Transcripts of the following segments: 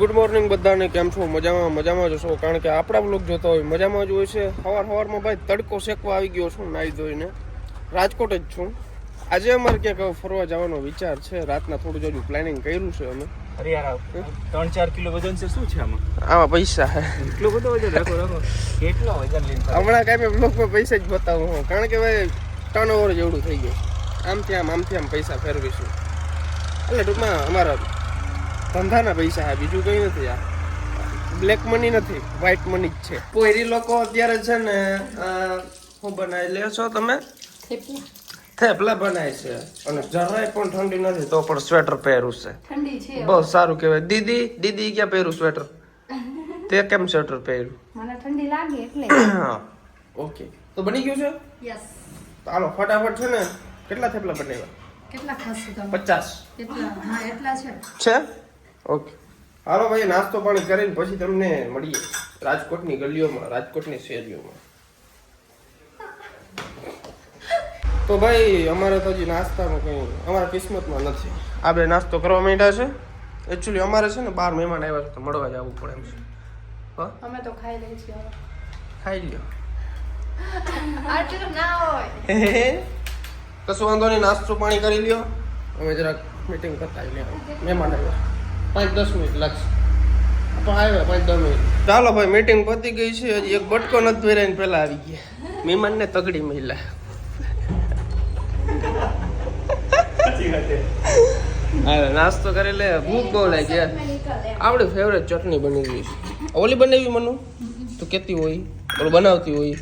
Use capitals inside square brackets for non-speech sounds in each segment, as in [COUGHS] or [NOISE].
Good morning બધાને કેમ છો? મજામાં મજામાં જ છો કારણ કે આપણા બ્લોગ જોતા હોય મજામાં જ હોય છે. સવાર સવારમાં ભાઈ તડકો શેકવા આવી ગયો છું નાહી ધોઈને. રાજકોટ જ છું. આજે અમારે ક્યાંક ફરવા જવાનો વિચાર છે. રાતના થોડું જોડું પ્લાનિંગ કર્યું છે અમે. ત્રણ ચાર કિલો વજન છે શું છે આમાં? આમાં પૈસા એટલો બધો વજન? રાખો રાખો. કેટલો વજન લઈને હમણાં કાંઈ મેં બ્લોગમાં પૈસા જ બતાવું હું. કારણ કે ભાઈ ટર્ન ઓવર જેવડું થઈ ગયું. આમથી આમ આમથી આમ પૈસા ફેરવીશું. એટલે ટૂંકમાં અમારા ધંધાના પૈસા છે બીજું કંઈ નથી આ. બ્લેક મની નથી વ્હાઈટ મની જ છે. પોયરી લોકો અત્યારે છે ને હું શું બનાવી લ્યો છો તમે? થેપલા. બનાવે છે. અને જરાય પણ ઠંડી નથી તો પણ સ્વેટર પહેરું છે. ઠંડી છે બહુ સારું કહેવાય. દીદી દીદી ક્યાં પહેરું સ્વેટર તે કેમ સ્વેટર પહેર્યું? મને ઠંડી લાગે એટલે. [COUGHS] હા. ઓકે તો બની ગયું છે? યસ તો હાલો ફટાફટ છે ને કેટલા થેપલા બનાવ્યા? કેટલા ખાસ પચાસ. કેટલા? હા એટલા છે. છે? ઓકે. હાલો ભાઈ નાસ્તો પાણી કરીને પછી તમને મળીએ રાજકોટની ગલીઓમાં રાજકોટની શેરીઓમાં. તો ભાઈ અમારે તો હજી નાસ્તાનું કંઈ અમારા કિસ્મતમાં નથી. આપણે નાસ્તો કરવા માંડ્યા છે. એકચ્યુઅલી અમારે છે ને બાર મહેમાન આવ્યા છે તો મળવા જવું પડે એમ છે. હા? અમે તો ખાઈ લઈએ છીએ ખાઈ લ્યો. આટલું ના હોય. કશું વાંધો નહીં નાસ્તો પાણી કરી લ્યો. અમે જરાક મીટિંગ કરતા મહેમાન આવ્યા. પાંચ દસ મિનિટ લાગશે પણ આવ્યા પાંચ દસ મિનિટ ચાલો ભાઈ મીટિંગ પતી ગઈ છે હજી એક બટકો નથી ભરાઈને પહેલા આવી ગયા મહેમાનને તગડી મહિલા હા નાસ્તો કરી લે ભૂખ બહુ લાગી યાર આપણી ફેવરેટ ચટણી બની ગઈ છે ઓલી બનાવી મનુ તો કેતી હોય ઓલું બનાવતી હોય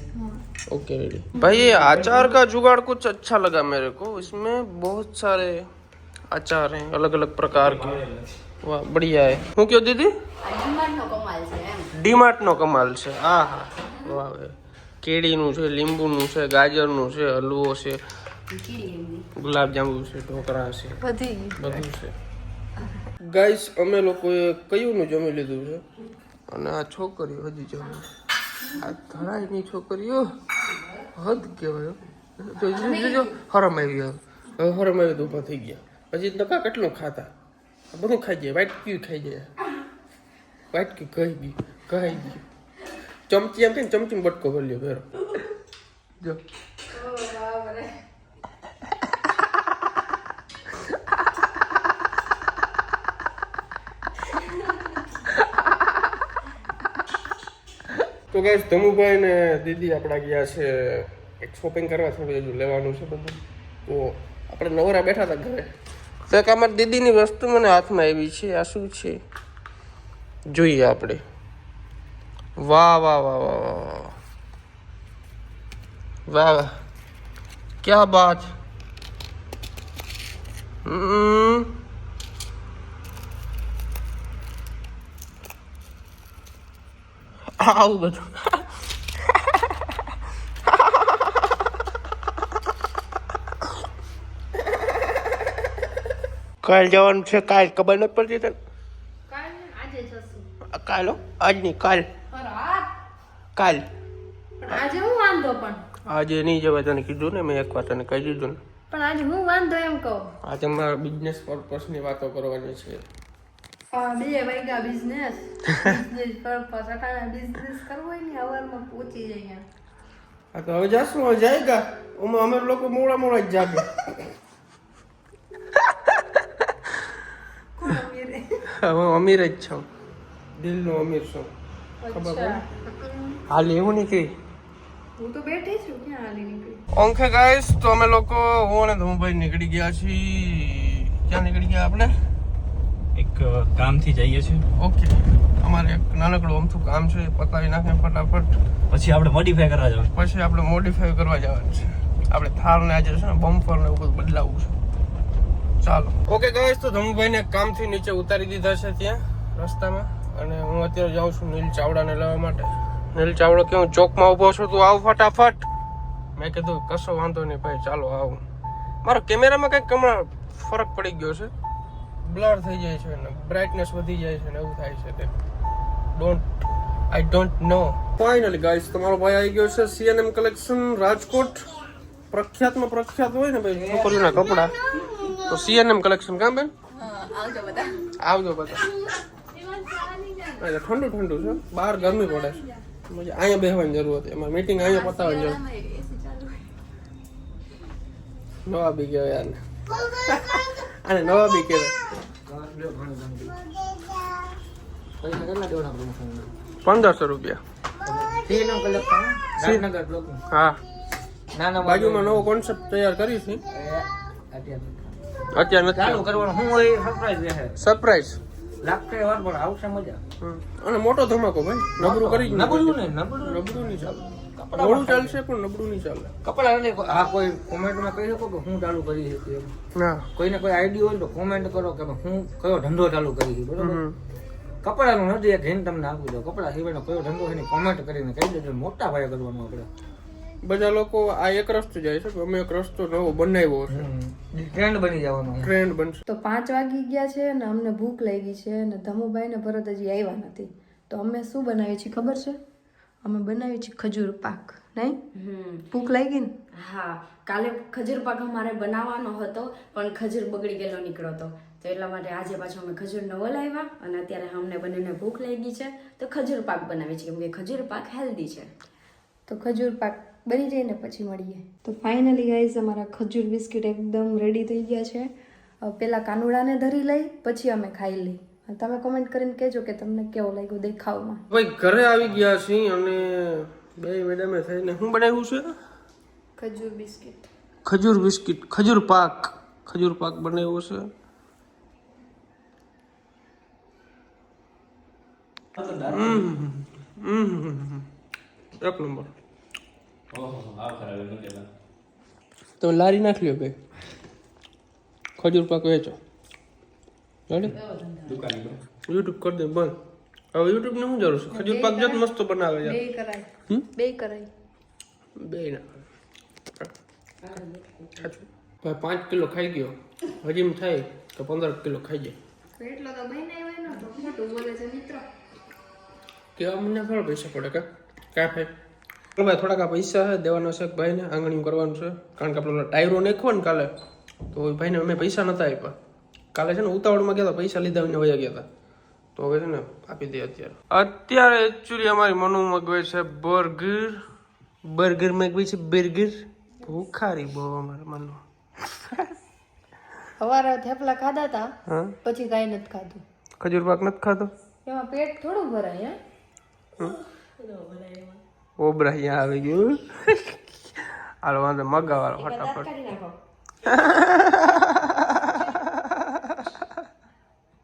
ओके रेडी भाई ये अचार का जुगाड़ कुछ अच्छा लगा मेरे को इसमें बहुत सारे अचार हैं अलग अलग प्रकार के વાહ બઢિયા હે. હું કયો દીદી? ડીમાર્ટનો કમાલ છે હા હા. વાહ કેળીનું છે લીંબુનું છે ગાજરનું છે હલવો છે. ગુલાબજાંબુ છે ઢોકળા છે. બધું છે. ગાઈસ અમે લોકોએ કયુંનું જમી લીધું છે? અને આ છોકરીઓ હજી જમી. આ ધરાયની છોકરીઓ હદ કહેવાય. જોજો હરમ આવી ગયા. હરમ આવી તો થઈ ગયા. હજી નકા કેટલું ખાતા? બધું ખાઈ જાય વાઈટ ક્યુ ખાઈ જાય વાઈટ ક્યુ કહી ગયું કહી ગયું ચમચી એમ કે ચમચી બટકો ભરી લ્યો જો તો ગાઈસ ધમુભાઈ ને દીદી આપણા ગયા છે એક શોપિંગ કરવા, થોડું હજુ લેવાનું છે બધું. તો આપણે નવરા બેઠા હતા ઘરે. તો કે અમારી દીદીની વસ્તુ મને હાથમાં આવી છે, આ શું છે? જોઈએ આપણે. વાહ વાહ વાહ વાહ વાહ વાહ વાહ. ક્યા બાત? આવું બધું. કાલ જવાનું છે કાલ ખબર નથી પડતી તને? કાલ આજ જશું કાલ કાલ. આજે હું વાંધો પણ? આજે નહીં જવાય તને કીધું ને મેં એક વાર તને કહી દીધું ને. પણ આજે હું વાંધો એમ કહું. આજે મારા બિઝનેસ પર્પસની વાતો કરવાની છે. બે વાગ્યા બિઝનેસ બિઝનેસ પર્પસ અટાણા બિઝનેસ કરવો હોય ને અવારમાં પહોંચી જાય હા તો હવે જાશું હવે જાયગા. અમે લોકો મોડા મોડા જ જાગે [LAUGHS] હવે અમીર જ છું. દિલનો અમીર છું. ખબર પડે? હાલ એવું નહીં કે હું તો બેઠી છું ક્યાં હાલી નીકળી? ઓંખે ગાઈસ તો અમે લોકો હું અને ધમભાઈ નીકળી ગયા છીએ. ક્યાં નીકળી ગયા આપણે? એક કામથી જઈએ છીએ. ઓકે. અમારે એક નાનકડું અમથું કામ છે એ પતાવી નાખે ફટાફટ. પછી આપણે મોડિફાય કરવા જવાનું. પછી આપણે મોડિફાઈ કરવા જવાનું છે. આપણે થારને આજે છે ને બમ્પર ને એવું બધું બદલાવવું છે. ચાલો. ઓકે ગાઈસ તો ધમુભાઈને કામથી નીચે ઉતારી દીધા છે ત્યાં, રસ્તામાં. અને હું અત્યારે જાઉં છું નીલ ચાવડાને લેવા માટે. નીલ ચાવડો કે હું ચોકમાં ઊભો છું, તું આવ ફટાફટ. મેં કીધું, કશો વાંધો નહીં ભાઈ, ચાલો આવું. મારો કેમેરામાં કંઈક હમણાં ફરક પડી ગયો છે. બ્લર થઈ જાય છે ને બ્રાઇટનેસ વધી જાય છે ને, એવું થાય છે તે. Don't I don't know finally guys તમારો ભાઈ આવી ગયો છે સીએનએમ કલેક્શન રાજકોટ. પ્રખ્યાતમાં પ્રખ્યાત હોય ને ભાઈ છોકરીઓના કપડા. તો સીએનએમ કલેક્શન કામ બેન? આવજો બધા. આવજો બધા. એટલે ઠંડુ ઠંડુ છે. બહાર ગરમી પડે છે. અહીંયા બેસવાની જરૂર હતી. અમારે મીટિંગ અહીંયા પતાવવાની જરૂર નવા બી ગયો યાર અને નવા બી કહેવાય. પંદરસો રૂપિયા. હા. બાજુમાં નવો કોન્સેપ્ટ તૈયાર કરીશું છે. અત્યારે ચાલુ કરવાનું. હું હોય સરપ્રાઈઝ રહે સરપ્રાઈઝ લાગશે વાર પણ આવશે મજા. અને મોટો ધમાકો ભાઈ. નબળું કરી નબળું ને નબળું. નબળું નહીં ચાલે. ચાલશે પણ નબળું નહીં ચાલે. કપડા ને આ કોઈ કોમેન્ટમાં કહી શકો કે હું ચાલુ કરી શકું ના. કોઈને કોઈ આઈડિયા હોય તો કોમેન્ટ કરો કે હું કયો ધંધો ચાલુ કરી બરોબર. કપડાનું નથી એક તમને આપી દો કપડા સિવાયનો કયો ધંધો એની કોમેન્ટ કરીને કહી દેજો. મોટા ભાઈ કરવાનું આપણે. બધા લોકો આ એક રસ્તો જાય છે કે અમે એક રસ્તો નવો બનાવ્યો છે. ટ્રેન્ડ બની જવાનો ટ્રેન્ડ બનશે. તો પાંચ વાગી ગયા છે અને અમને ભૂખ લાગી છે અને ધમુભાઈ ને ભરત હજી આવ્યા નથી. તો અમે શું બનાવીએ છીએ ખબર છે? અમે બનાવીએ છીએ ખજૂર પાક નહીં? હમ. ભૂખ લાગી ને? હા. કાલે ખજૂર પાક અમારે બનાવવાનો હતો પણ ખજૂર બગડી ગયેલો નીકળ્યો હતો. તો એટલા માટે આજે પાછો અમે ખજૂર નવો લાવ્યા અને અત્યારે અમને બંનેને ભૂખ લાગી છે. તો ખજૂર પાક બનાવીએ છીએ કેમ કે ખજૂર પાક હેલ્ધી છે. તો ખજૂર પાક બની જાય ને પછી મળીએ. તો ફાઇનલી ગાઈઝ અમારા ખજૂર બિસ્કિટ એકદમ રેડી થઈ ગયા છે. પહેલાં પેલા કાનુડાને ધરી લઈ પછી અમે ખાઈ લઈ. અને તમે કોમેન્ટ કરીને કહેજો કે તમને કેવો લાગ્યો દેખાવમાં. ભાઈ ઘરે આવી ગયા છીએ અને બે મેડમે થઈને શું બનાવ્યું છે? ખજૂર બિસ્કિટ. ખજૂર બિસ્કિટ ખજૂર પાક. ખજૂર પાક બનાવ્યો છે. હમ. હમ. એક નંબર. તમે લારી નાખ લ્યો ભાઈ ખજૂર પાક વેચો. યુટ્યુબ કરી દે બંધ. હવે યુટ્યુબ ને શું જરૂર છે? ખજૂર પાક જત મસ્ત બનાવે છે બે કરાય. બે ના. ભાઈ પાંચ કિલો ખાઈ ગયો. હજીમ થાય તો પંદર કિલો ખાઈ જાય. એટલો તો મહિના મોટું બોલે છે મિત્ર. કે અમને ખબર પૈસા પડે કે? કા ભાઈ ભાઈ થોડાક આ પૈસા છે દેવાના છે ભાઈને આંગણીયું કરવાનું છે. કારણ કે આપણે ટાયરો નાખવો ને કાલે તો ભાઈને અમે પૈસા નહોતા આપ્યા. કાલે છે ને ઉતાવળમાં ગયા હતા પૈસા લીધા ને વયા ગયા હતા. તો હવે છે ને આપી દે અત્યારે. અત્યારે એકચ્યુઅલી અમારી મનુ મગવે છે બર્ગર. બર્ગર મગવી છે બર્ગર. ભૂખારી બહુ અમારે મનુ. સવારે થેપલા ખાધા હતા હા? પછી કાંઈ નથી ખાધું. ખજૂર પાક નથી ખાધો? એમાં પેટ થોડું ભરાય હા? ઓબરા અહીંયા આવી ગયું. હાલો વાંધો મગાવાળો ફટાફટ.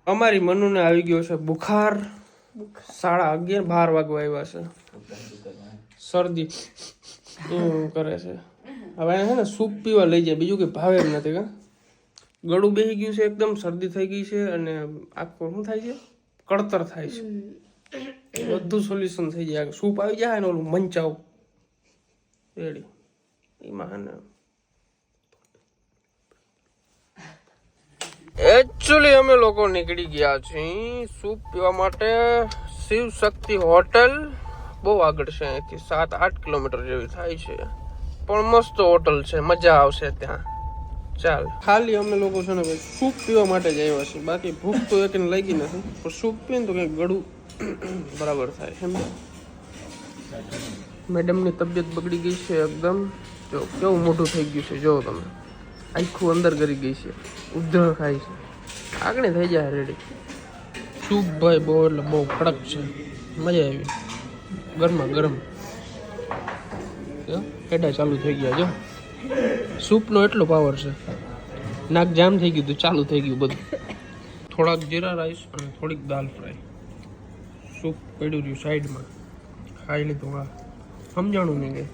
અમારી મનુને આવી ગયો છે બુખાર. સાડા અગિયાર બાર વાગવા આવ્યા છે. શરદી. એવું કરે છે. હવે છે ને સૂપ પીવા લઈ જાય. બીજું કંઈ ભાવે એમ નથી કા? ગળું બેસી ગયું છે એકદમ શરદી થઈ ગઈ છે અને આખું શું થાય છે? કળતર થાય છે. બધું સોલ્યુશન થઈ જાય. સૂપ આવી જાય ને ઓલું મંચાવ. રેડી એમાં એકચ્યુઅલી અમે લોકો નીકળી ગયા છીએ સૂપ પીવા માટે શિવ શક્તિ હોટલ. બહુ આગળ છે અહીંથી, સાત, આઠ કિલોમીટર જેવી થાય છે. પણ મસ્ત હોટલ છે, મજા આવશે ત્યાં. ચાલ. ખાલી અમે લોકો છે ને ભાઈ સૂપ પીવા માટે જ આવ્યા છીએ. બાકી ભૂખ તો એકને લાગી નથી. પણ સૂપ પીએ ને તો કંઈક ગળું [COUGHS] બરાબર થાય, એમ? મેડમની તબિયત બગડી ગઈ છે એકદમ. જો, કેવું મોટું થઈ ગયું છે જોવો તમે. આખું અંદર કરી ગઈ છે ઉધર ખાય છે. આગળ થઈ જાય રેડી. સૂપ ભાઈ બહુ, એટલે બહુ કડક છે. મજા આવી. ગરમા ગરમ. પેડા ચાલુ થઈ ગયા, જો. સૂપનો એટલો પાવર છે. નાક જામ થઈ ગયું તો ચાલુ થઈ ગયું બધું. થોડાક જીરા રાઈસ અને થોડીક દાલ ફ્રાય. સૂપ પડ્યું રહ્યું સાઈડમાં. ખાઈ લીધું હા. સમજાણું નહીં. ગઈ